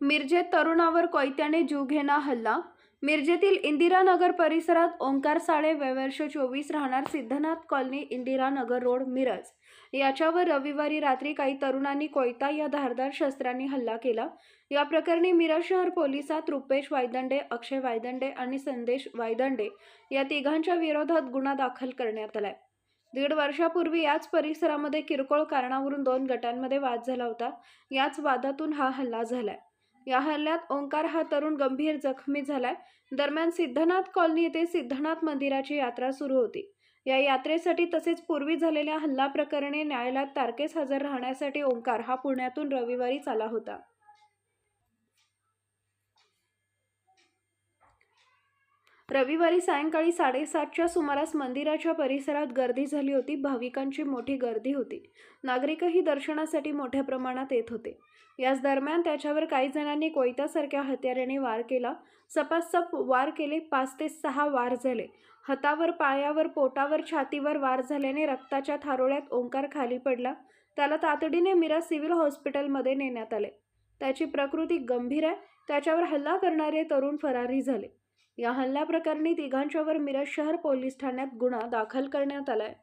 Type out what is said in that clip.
मिरजेत तरुणावर कोयत्याने जीवघेणा हल्ला? मिरजेतील इंदिरानगर परिसरात ओंकार साळे वय वर्ष चोवीस राहणार सिद्धनाथ कॉलनी इंदिरानगर रोड मिरज. याच्यावर रविवारी रात्री काही तरुणांनी कोयता या धारदार शस्त्रांनी हल्ला केला. या प्रकरणी मिरज शहर पोलिसात रुपेश वायदंडे अक्षय वायदंडे आणि संदेश वायदंडे या तिघांच्या विरोधात गुन्हा दाखल करण्यात आलाय. दीड वर्षापूर्वी याच परिसरामध्ये किरकोळ कारणावरून दोन गटांमध्ये वाद झाला होता. याच वादातून हा हल्ला झालाय. या हल्ल्यात ओंकार हा तरुण गंभीर जखमी झालाय. दरम्यान सिद्धनाथ कॉलनी येथे सिद्धनाथ मंदिराची यात्रा सुरू होती. या यात्रेसाठी तसेच पूर्वी झालेल्या हल्ला प्रकरणी न्यायालयात तारखेस हजर राहण्यासाठी ओंकार हा पुण्यातून रविवारीच आला होता. रविवारी सायंकाळी साडेसातच्या सुमारास मंदिराच्या परिसरात गर्दी झाली होती. भाविकांची मोठी गर्दी होती. नागरिकही दर्शनासाठी मोठ्या प्रमाणात येत होते. याच दरम्यान त्याच्यावर काही जणांनी कोयत्यासारख्या हत्याराने वार केला. सपासप वार केले. पाच ते सहा वार झाले. हातावर पायावर पोटावर छातीवर वार झाल्याने रक्ताच्या थारोळ्यात ओंकार खाली पडला. त्याला तातडीने मिरा सिव्हिल हॉस्पिटलमध्ये नेण्यात आले. त्याची प्रकृती गंभीर आहे. त्याच्यावर हल्ला करणारे तरुण फरारी झाले. या हल्ल्याप्रकरणी तिघांच्यावर मिरज शहर पोलीस ठाण्यात गुन्हा दाखल करण्यात आलाय.